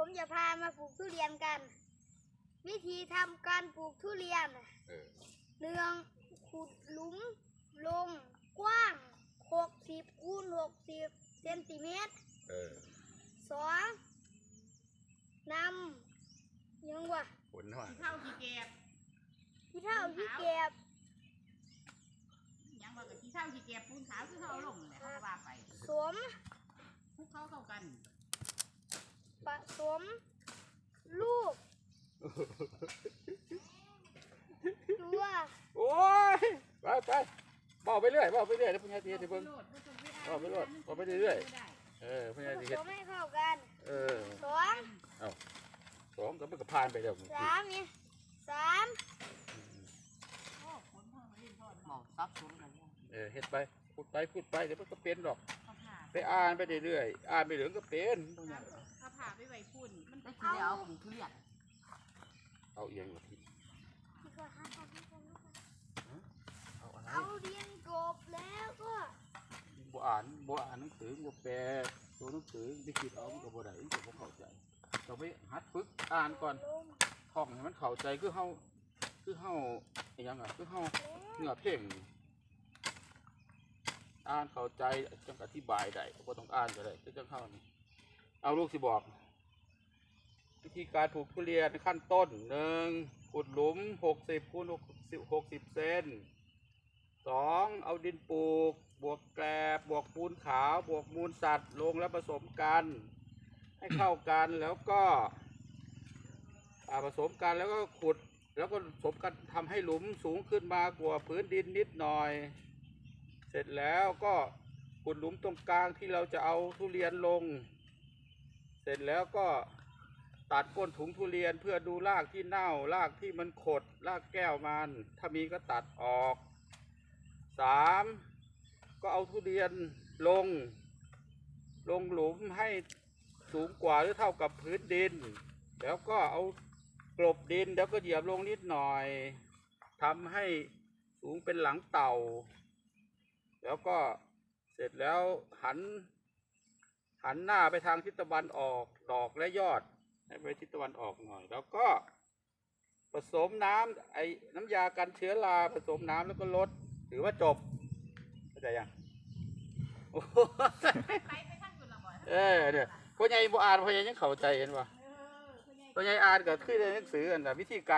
ผมจะพามาปลูกทุเรียนกัน วิธีทำการปลูกทุเรียนเออเนืองขุดหลุมลงกว้าง60คูณ60เซนติเมตรเออสองนำยังวะผลว่า เท่ากี่เก็บที่เท่าที่เก็บ ยังว่ากับที่เท่ากี่เก็บปูนขาวคือเขาเอาลงแหละเขาก็ว่าไป สม พวกเขาเข้ากัน ผ สมลูกตัวโอ้ยไปไปบอกไปเรื่อยบอกไปเรื่อยแล้วพญาตีจะเบิ่งโลดบ่ต้องเอาไปโลดเอาไปเรื่อยบ่ได้เออพผญาตีสเฮ็ดมให้เข้ากันเออสองสองก็มันก็ผ่านไปแล้วสามนี่สามโอ้คนเพิ่งมาเล่นทอดหมอกซับซ้อนกันเนี่ยเออเฮ็ดไปพูดไปพูดไปเดี๋ยวมันก็เป็นดอกเขาผ่า ไปอ่านไปเรื่อยๆอ่านไปเหลืองก็เป็นต้องอย่างเขาผ่าไปไว้พุ่นมันได้กินแล้วปลูกทุเรียนเอาเอียงมาทีที่ก็ห้าพันห้าพันห้าพันเอาอะไรเอาเรียนกบแล้วก็บ่อ่านบ่อ่านหนังสือบ่แปลตัวหนังสือไปคิดเอามันก็บ่ได้มันก็บ่เข้าใจต้องไปหัดฝึกอ่านก่อนลงท่องให้มันเข้าใจคือเฮาคือเฮาอหยังอะคือเฮาแล้วเนื้อเพลงนี่ อ่านเข้าใจจังอธิบายได้บ่ต้องอ่านก็ได้คือจังเข้านี่เอาลูกสิบอกวิธีการปลูกทุเรียนขั้นต้นหนึ่งขุดหลุมหกสิบคูณหกสิบหกสิบเซนสองเอาดินปลูก บวกแกลบบวกปูนขาว บวกมูลสัตว์ลงแล้วผสมกัน ให้เข้ากันแล้วก็ผสมกันแล้วก็ขุดแล้วก็ผสมกันทำให้หลุมสูงขึ้นมากว่าพื้นดินนิดหน่อย เสร็จแล้วก็ขุดหลุมตรงกลางที่เราจะเอาทุเรียนลง เสร็จแล้วก็ตัดก้นถุงทุเรียนเพื่อดูรากที่เน่ารากที่มันขดรากแก้วมัน ถ้ามีก็ตัดออกสามก็เอาทุเรียนลง ลงหลุมให้สูงกว่าหรือเท่ากับพื้นดิน แล้วก็เอากลบดินแล้วก็เหยียบลงนิดหน่อยทำให้สูงเป็นหลังเต่า แล้วก็เสร็จแล้วหัน หันหน้าไปทางทิศตะวันออกดอกและยอดให้ไปทิศตะวันออกหน่อย แล้วก็ผสมน้ำไอ้น้ำยากันเชื้อราผสมน้ำแล้วก็ลดถือว่าจบเข้าใจยังโอ้โหไปไปไปทางอื่นละบ่เออเนี่ยพ่อใหญ่บ่อ่านพ่อใหญ่ยังเข้าใจเห็นป่ะเออคุณยายพ่อใหญ่อ่านก็คือในหนังสืออันน่ะวิธีการ